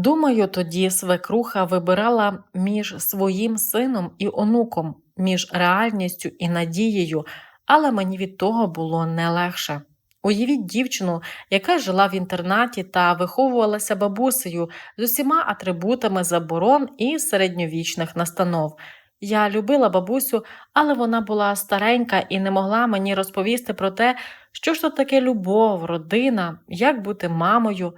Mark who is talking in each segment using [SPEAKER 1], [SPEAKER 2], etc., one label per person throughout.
[SPEAKER 1] Думаю, тоді свекруха вибирала між своїм сином і онуком, між реальністю і надією, але мені від того було не легше. Уявіть дівчину, яка жила в інтернаті та виховувалася бабусею з усіма атрибутами заборон і середньовічних настанов. Я любила бабусю, але вона була старенька і не могла мені розповісти про те, що ж то таке любов, родина, як бути мамою.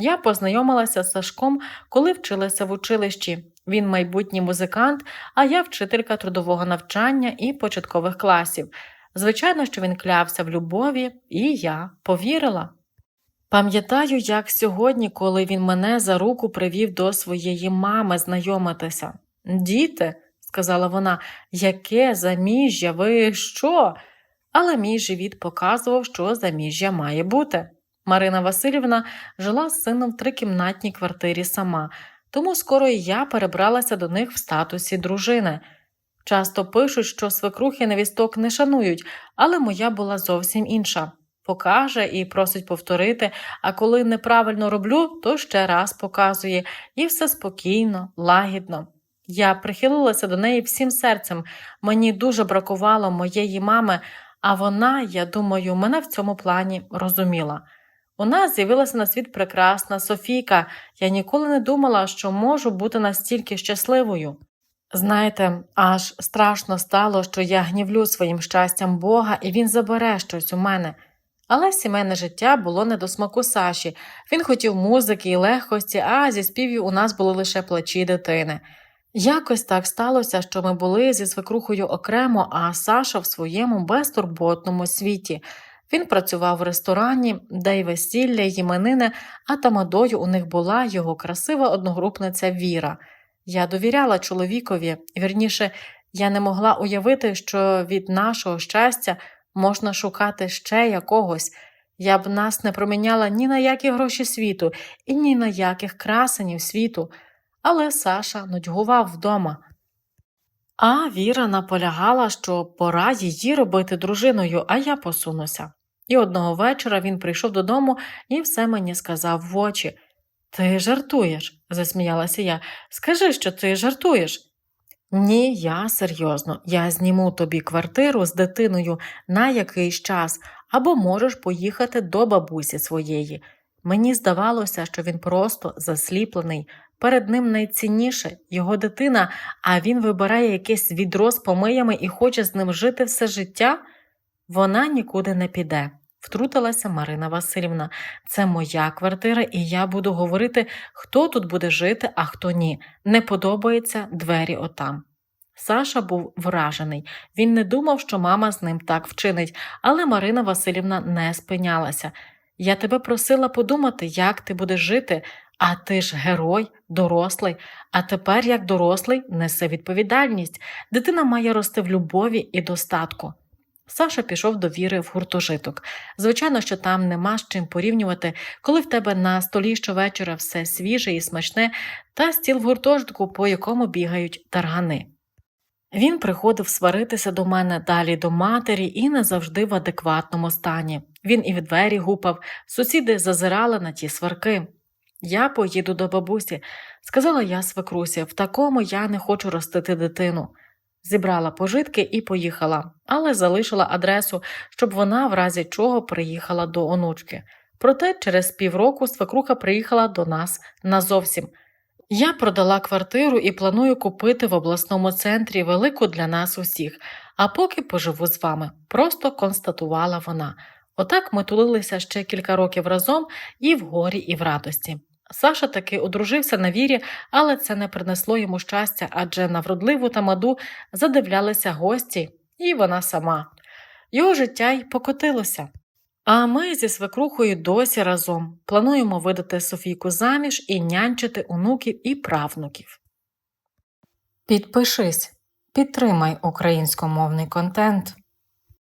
[SPEAKER 1] Я познайомилася з Сашком, коли вчилася в училищі. Він майбутній музикант, а я вчителька трудового навчання і початкових класів. Звичайно, що він клявся в любові, і я повірила. Пам'ятаю, як сьогодні, коли він мене за руку привів до своєї мами знайомитися. Діти, сказала вона, яке заміжжя, ви що? Але мій живіт показував, що заміжжя має бути. Марина Васильівна жила з сином в трикімнатній квартирі сама, тому скоро і я перебралася до них в статусі дружини. Часто пишуть, що свекрухи невісток не шанують, але моя була зовсім інша. Покаже і просить повторити, а коли неправильно роблю, то ще раз показує, і все спокійно, лагідно. Я прихилилася до неї всім серцем, мені дуже бракувало моєї мами, а вона, я думаю, мене в цьому плані розуміла. У нас з'явилася на світ прекрасна Софійка, я ніколи не думала, що можу бути настільки щасливою. Знаєте, аж страшно стало, що я гнівлю своїм щастям Бога, і він забере щось у мене. Але сімейне життя було не до смаку Саші. Він хотів музики і легкості, а зі співів у нас були лише плачі дитини. Якось так сталося, що ми були зі свекрухою окремо, а Саша в своєму безтурботному світі. Він працював в ресторані, де й весілля, й іменини, а тамадою у них була його красива одногрупниця Віра. Я довіряла чоловікові, вірніше, я не могла уявити, що від нашого щастя можна шукати ще якогось. Я б нас не проміняла ні на які гроші світу і ні на яких красенів світу. Але Саша нудьгував вдома. А Віра наполягала, що пора її робити дружиною, а я посунуся. І одного вечора він прийшов додому і все мені сказав в очі. Ти жартуєш, засміялася я. Скажи, що ти жартуєш. Ні, я серйозно, я зніму тобі квартиру з дитиною на якийсь час, або можеш поїхати до бабусі своєї. Мені здавалося, що він просто засліплений, перед ним найцінніше його дитина, а він вибирає якесь відро з помиями і хоче з ним жити все життя. Вона нікуди не піде. Втрутилася Марина Васильівна. Це моя квартира, і я буду говорити, хто тут буде жити, а хто ні. Не подобається двері отам. Саша був вражений. Він не думав, що мама з ним так вчинить, але Марина Васильівна не спинялася. Я тебе просила подумати, як ти будеш жити, а ти ж герой, дорослий, а тепер, як дорослий, несе відповідальність. Дитина має рости в любові і достатку. Саша пішов до віри в гуртожиток. Звичайно, що там нема з чим порівнювати, коли в тебе на столі щовечора все свіже і смачне, та стіл в гуртожитку, по якому бігають таргани. Він приходив сваритися до мене далі до матері і не завжди в адекватному стані. Він і в двері гупав, сусіди зазирали на ті сварки. Я поїду до бабусі, сказала я свекрусі, в такому я не хочу ростити дитину. Зібрала пожитки і поїхала, але залишила адресу, щоб вона в разі чого приїхала до онучки. Проте через півроку свекруха приїхала до нас назовсім. Я продала квартиру і планую купити в обласному центрі велику для нас усіх, а поки поживу з вами, просто констатувала вона. Отак ми тулилися ще кілька років разом і в горі, і в радості. Саша таки одружився на вірі, але це не принесло йому щастя, адже на вродливу тамаду задивлялися гості, і вона сама. Його життя й покотилося. А ми зі свекрухою досі разом плануємо видати Софійку заміж і нянчити онуків і правнуків. Підпишись, підтримай українськомовний контент.